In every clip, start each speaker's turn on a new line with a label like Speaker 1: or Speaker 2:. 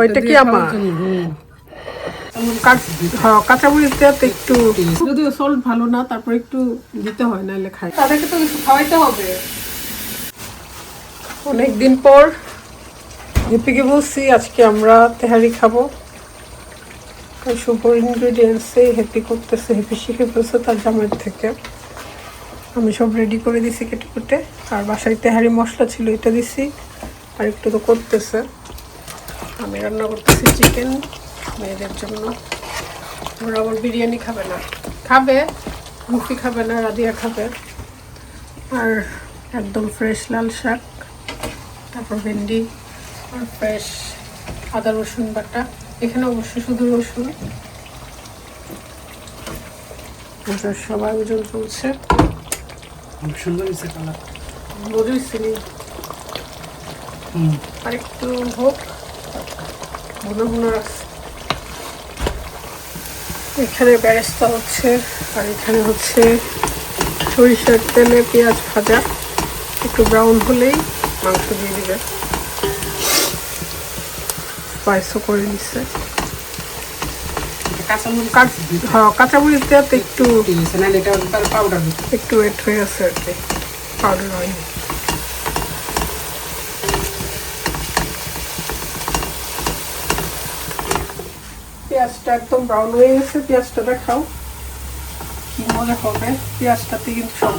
Speaker 1: ওইটা কি আমার? হ্যাঁ, কাঁচামরিচ একটু যদিও সল্ট ভালো না তারপর একটু দিতে হয় নাহলে খাই। তাদেরকে তো কিছু খাওয়াইতে হবে। অনেকদিন পর দীপিকে বলছি আজকে আমরা তেহারি খাব। ইনগ্রিডিয়েন্টসে হ্যাপি করতেছে হ্যাপি শিখে ফেলছে তার জামাইয়ের থেকে। আমি সব রেডি করে দিছি কেটে কুটে আর বাসায় তেহারি মশলা ছিল এটা দিছি। আর একটু তো করতেছে। আমি রান্না করতেছি চিকেন মেয়েদের জন্য। ওরা আবার বিরিয়ানি খাবে না। খাবে মুখি খাবে না রাদিয়া খাবে। আর একদম ফ্রেশ লাল শাক তারপর ভেন্ডি আর ফ্রেশ আদা রসুন বাটা। এখানে অবশ্য শুধু রসুন। এটার সব আয়োজন চলছে
Speaker 2: সুন্দর হয়েছে কালার।
Speaker 1: বুঝেছিলি আর একটু হোক। রাখছি এখানে ব্যারেস্তা হচ্ছে আর এখানে হচ্ছে সরিষার তেলে পেঁয়াজ ভাজা। একটু ব্রাউন হলেই মাংস দিয়ে দিবে। স্পাইসও করে নিচ্ছে
Speaker 2: কাঁচামরিচ?
Speaker 1: কাঁচ হ্যাঁ একটু একটু ওয়েট হয়ে আছে আর কি। পাউডার হয়নি। পেঁয়াজটা একদম ব্রাউন হয়ে গেছে পেঁয়াজটা দেখাও কি মজা হবে? পেঁয়াজটাতে কিন্তু সব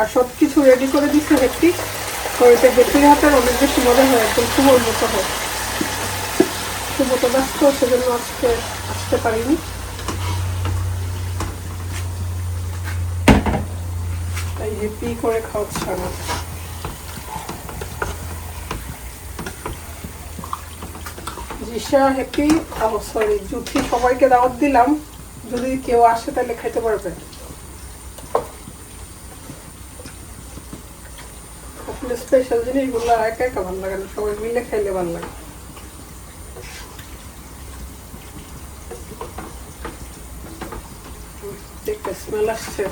Speaker 1: আর সব কিছু রেডি করে দিচ্ছে হেপি তো এটা হাতের অনেক বেশি মজা হয়, একদম শুভর মতো হয়। শুভ তো ব্যস্ত সেজন্য আজকে আসতে পারিনি। তাই হেপি করে খাওয়াচ্ছে আমার জিসা হেপি সরি জুথি সবাইকে দাওয়াত দিলাম। যদি কেউ আসে তাহলে খেতে পারবে। আসলে স্পেশাল জিনিসগুলো একা একা ভালো লাগে না। সবাই মিলে খাইলে ভালো লাগে। স্মেল আসছে।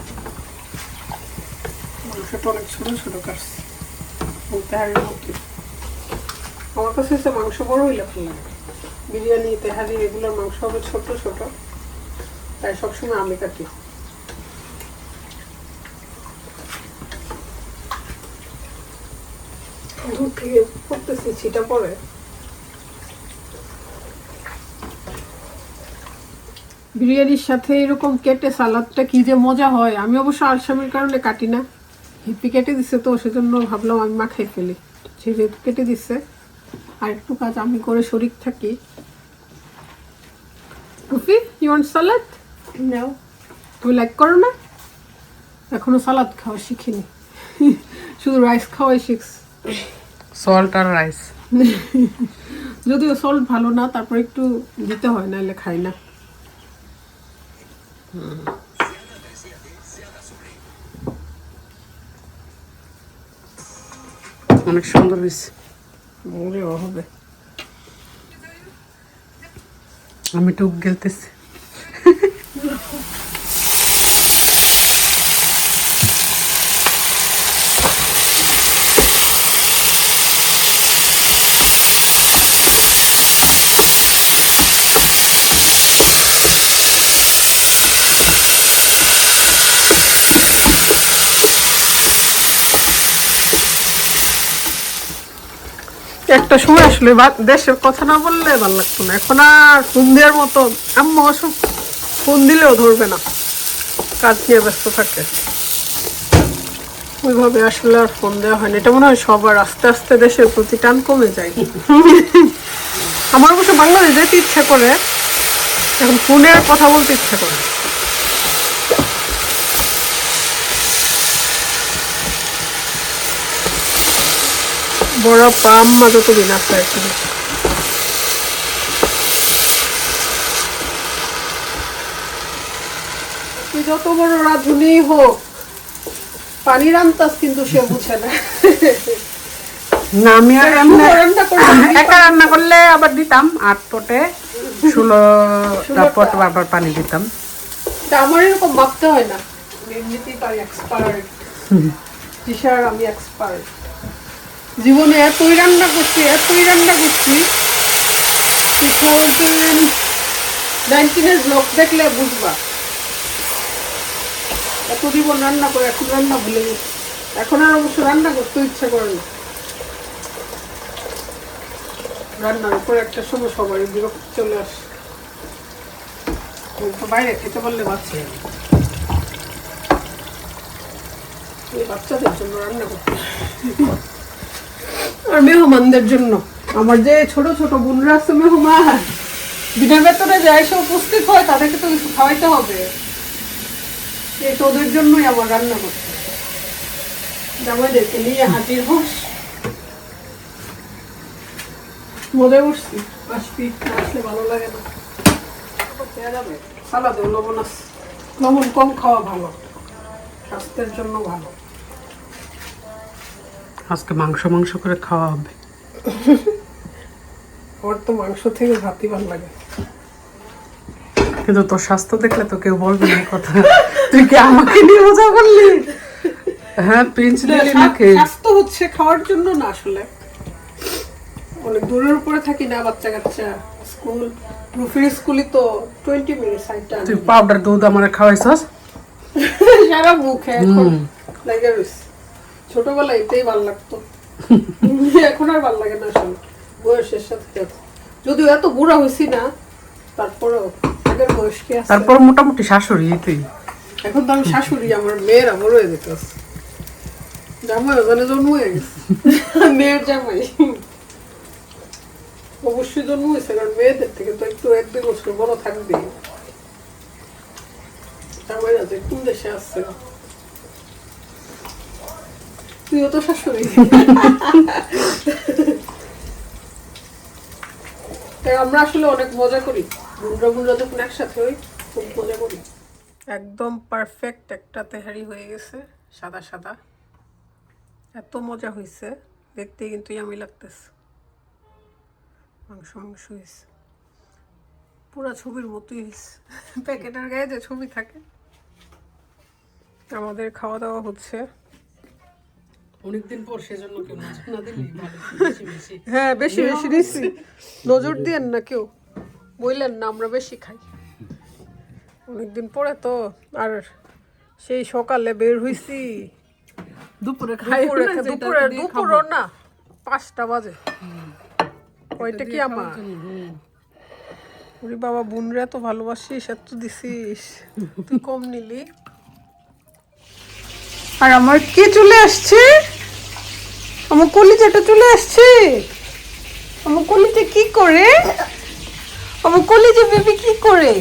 Speaker 1: মাংসটা অনেক ছোট ছোট কাটছে। তেহারির মতো আমার কাছে হচ্ছে মাংস বড় হইলে ভালো লাগে। বিরিয়ানি, তেহারি, এগুলোর মাংস হবে ছোট ছোট। তাই সবসময় আমি কাটি। দূর থেকে করতেছি, ছিটা পরে। বিরিয়ানির সাথে এরকম কেটে সালাদটা কি যে মজা হয়, আমি অবশ্য আলসামের কারণে কাটি না। হিপি কেটে দিছে তো, সেজন্য ভাবলাম আমি মাখাই ফেলি। যেহেতু কেটে দিচ্ছে আর একটু কাজ আমি করে শরিক থাকি। Rufi you want salad
Speaker 3: No.
Speaker 1: তুমি লাইক করো না? এখনও সালাদ খাওয়া শিখিনি। শুধু রাইস খাওয়াই শিখছ।
Speaker 2: সল্ট আর রাইস
Speaker 1: যদিও সল্ট ভালো না তারপর একটু দিতে হয় নাহলে খাই না।
Speaker 2: অনেক সুন্দর হয়েছে।
Speaker 1: ওরে হবে।
Speaker 2: আমি টুক গেলতেছি।
Speaker 1: একটা সময় আসলে দেশের কথা না বললে ভালো লাগতো না। এখন আর ফোন দেওয়ার মতো অসুখ ফোন দিলেও ধরবে না। কাজ নিয়ে ব্যস্ত থাকে। ওইভাবে আসলে আর ফোন দেওয়া হয় না। এটা মনে হয় সবার আস্তে আস্তে দেশের প্রতি টান কমে যায়। আমার অবশ্য বাংলাদেশ যেতে ইচ্ছা করে, এখন ফোনে আর কথা বলতে ইচ্ছা করে বড় পা আম্মা যতদিন আছে আর কি তুই যত বড় রাঁধুনি হোক পানির আন্তাজ কিন্তু সে বুঝে না।
Speaker 2: না আমি আর
Speaker 1: রান্না করলে
Speaker 2: একা রান্না করলে আবার দিতাম আট পটে ষোলোটা পট আবার পানি। দিতাম
Speaker 1: তা আমার এরকম ভাবতে হয় না। আমি এমনিতেই পারি এক্সপার্ট টিশার আমি এক্সপার্ট জীবনে এতই রান্না করছি, এতই রান্না করছি থাউজেন্ড নাইনটিনের দেখলে বুঝবা। এত জীবন রান্না করে, এখন রান্না ভুলে গেছি। এখন আর অবশ্য রান্না করতে ইচ্ছা করে না। রান্নার উপর একটা সময় সবারই বিরক্তি চলে আসে। বাইরে খেতে পারলে বাচ্চা এই বাচ্চাদের জন্য রান্না করতে। আর মেহমানদের জন্য। আমার যে ছোট ছোট বোনরা আছে মেহমান বিনা বেতনে যায় এসে উপস্থিত হয়, তাদেরকে তো খাওয়াইতে হবে। এই তোদের জন্যই আমার রান্না করতে। জামাইদেরকে নিয়ে হাজির হোস। করছি। আসবি আসলে ভালো লাগে না। যাবে লবণ লবণ কম খাওয়া ভালো। স্বাস্থ্যের জন্য ভালো।
Speaker 2: আজকে মাংস মাংস করে খাওয়া হবে।
Speaker 1: আমার তো মাংস থেকে ভাতই ভালো লাগে।
Speaker 2: কিন্তু তোর স্বাস্থ্য দেখলে তো কেউ বলবে না কথা। তুই কি আমাকে নিয়ে মজা করলি? হ্যাঁ পিঞ্চ দিলি নাকি?
Speaker 1: স্বাস্থ্য হচ্ছে খাওয়ার জন্য না আসলে। অনেক দূরের উপরে থাকি না বাচ্চা কাচ্চা স্কুল রুফির স্কুলই তো টোয়েন্টি মিনিট সাইডটা
Speaker 2: তুই পাউডার দুধ আমার খাওয়াইছস?
Speaker 1: সারা মুখে লাগে রয়েছে ছোটবেলায় এটাই ভালো লাগতো। এখন আর ভালো লাগে না আসলে বয়সের সাথে সাথে। যদিও এত বুড়া হয়েছি না তারপরেও আগের বয়স কি আছে?
Speaker 2: তারপর মোটামুটি শাশুড়ি তুই
Speaker 1: এখন তো আমি শাশুড়ি আমার মেয়েরা বড় হয়ে যেতে আছে। জামাই ওখানে জন্ম হয়ে গেছে। মেয়ের জামাই। অবশ্যই জন্ম হয়েছে কারণ মেয়েদের থেকে তো একটু এক দুই বছর বড় থাকবে জামাইরা যে কোন দেশে আসছে তুইও তো শাশুড়ি। তাই আমরা আসলে অনেক মজা করি। বুনরা বুনরা যখন একসাথে হই, খুব মজা করি। একদম পারফেক্ট একটা তেহারি হয়ে গেছে, সাদা সাদা। এত মজা হয়েছে দেখতে কিন্তু আমি লাগতেছে। মাংস মাংস হয়েছে পুরা ছবির মতোই হয়েছে প্যাকেটের গায়ে যে ছবি থাকে। আমাদের খাওয়া দাওয়া হচ্ছে।
Speaker 2: অনেকদিন পর সেজন্য কেউ মজা না দিলি ভালো বেশি বেশি।
Speaker 1: হ্যাঁ বেশি বেশি নিচ্ছি নজর দিয়েন না কেউ। বললেন না আমরা বেশি খাই। অনেকদিন পরে তো আর সেই সকালে বের হইছি।
Speaker 2: দুপুরে খাই
Speaker 1: দুপুরে দুপুরে দুপুরও না পাঁচটা বাজে। ওইটা কি আমার? ওরে বাবা বোনরা তো ভালোবাসিস এত দিছিস। তুই কম নিলি। আর আমার কে চলে আসছে? আমার কলিজাটা চলে আসছে। আমার কলিজা কি করে? আমার কলিজা বেবি কি করে?